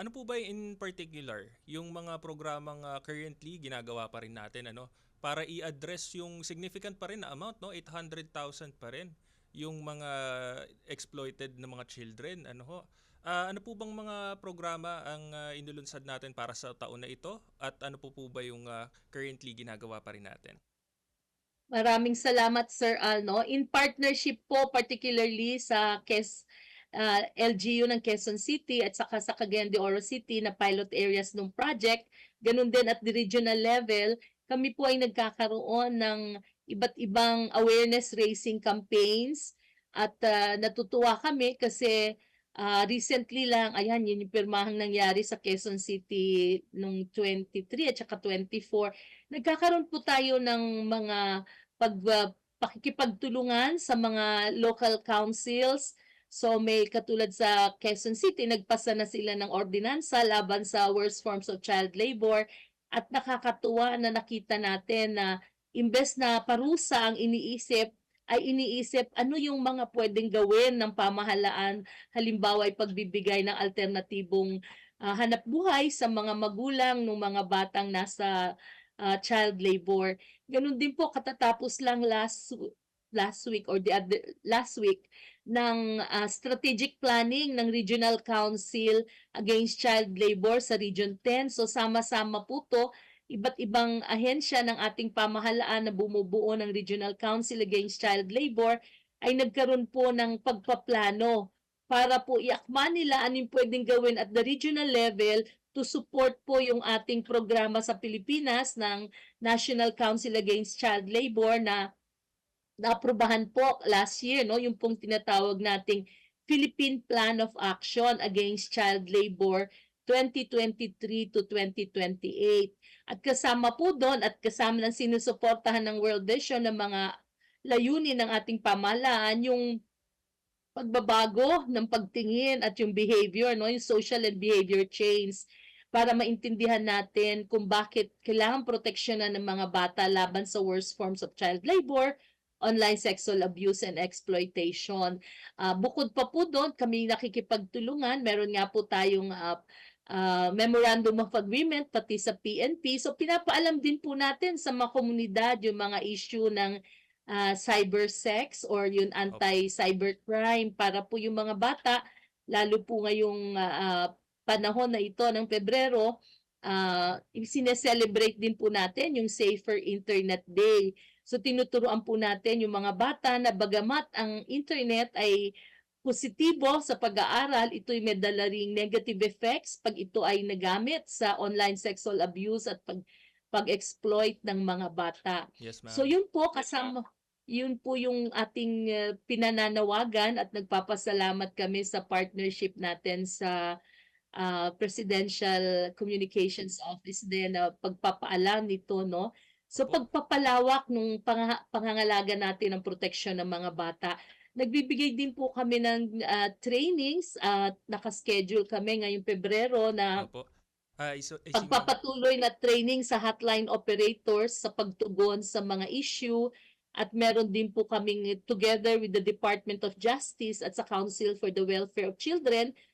ano po ba in particular yung mga programang ah, currently ginagawa pa rin natin ano? Para i-address yung significant pa rin na amount no? 800,000 pa rin yung mga exploited na mga children ano ho? Ah, ano po bang mga programa ang ah, inulunsad natin para sa taon na ito? At ano po po ba yung ah, currently ginagawa pa rin natin? Maraming salamat Sir Al no. In partnership po particularly sa Kes ah, LGU ng Quezon City at saka sa Cagayan de Oro City na pilot areas ng project, ganun din at the regional level, kami po ay nagkakaroon ng iba't ibang awareness raising campaigns at ah, natutuwa kami kasi ah, recently lang, ayan, yun yung pirmahang nangyari sa Quezon City nung 23 at saka 24. Nagkakaroon po tayo ng mga pag uh, pakikipagtulungan sa mga local councils. So may katulad sa Quezon City, nagpasa na sila ng ordinansa laban sa worst forms of child labor at nakakatuwa na nakita natin na imbes na parusa ang iniisip ay iniisip ano yung mga pwedeng gawin ng pamahalaan halimbawa ay pagbibigay ng alternatibong ah, hanap buhay sa mga magulang ng mga batang nasa ah, child labor. Ganun din po katatapos lang last last week or the other, last week ng ah, strategic planning ng Regional Council Against Child Labor sa Region 10. So sama-sama po to iba't ibang ahensya ng ating pamahalaan na bumubuo ng Regional Council Against Child Labor ay nagkaroon po ng pagpaplano para po iakma nila anong pwedeng gawin at the regional level to support po yung ating programa sa Pilipinas ng National Council Against Child Labor na naaprubahan po last year, no? Yung pong tinatawag nating Philippine Plan of Action Against Child Labor 2023 to 2028. At kasama po doon at kasama ng sinusuportahan ng World Vision ng mga layunin ng ating pamahalaan yung pagbabago ng pagtingin at yung behavior, no? Yung social and behavior change para maintindihan natin kung bakit kailangan proteksyonan ng mga bata laban sa worst forms of child labor, online sexual abuse and exploitation. Ah, bukod pa po doon, kami nakikipagtulungan. Meron nga po tayong ah, ah, memorandum of agreement pati sa PNP. So pinapaalam din po natin sa mga komunidad yung mga issue ng ah, cyber sex or yung anti-cybercrime para po yung mga bata, lalo po ngayong ah, panahon na ito ng Pebrero, uh, sineselebrate din po natin yung Safer Internet Day. So tinuturuan po natin yung mga bata na bagamat ang internet ay positibo sa pag-aaral, ito'y may dala ring negative effects pag ito ay nagamit sa online sexual abuse at pag pag-exploit ng mga bata. yes So yun po kasama yun po yung ating uh, pinananawagan at nagpapasalamat kami sa partnership natin sa uh, Presidential Communications Office din na pagpapaalam nito no. So pagpapalawak ng pang- pangangalaga natin ng proteksyon ng mga bata. Nagbibigay din po kami ng uh, trainings at nakaschedule kami ngayong Pebrero na Opo. Ah, iso, eh, ma'am- pagpapatuloy na training sa hotline operators sa pagtugon sa mga issue at meron din po kaming together with the Department of Justice at sa Council for the Welfare of Children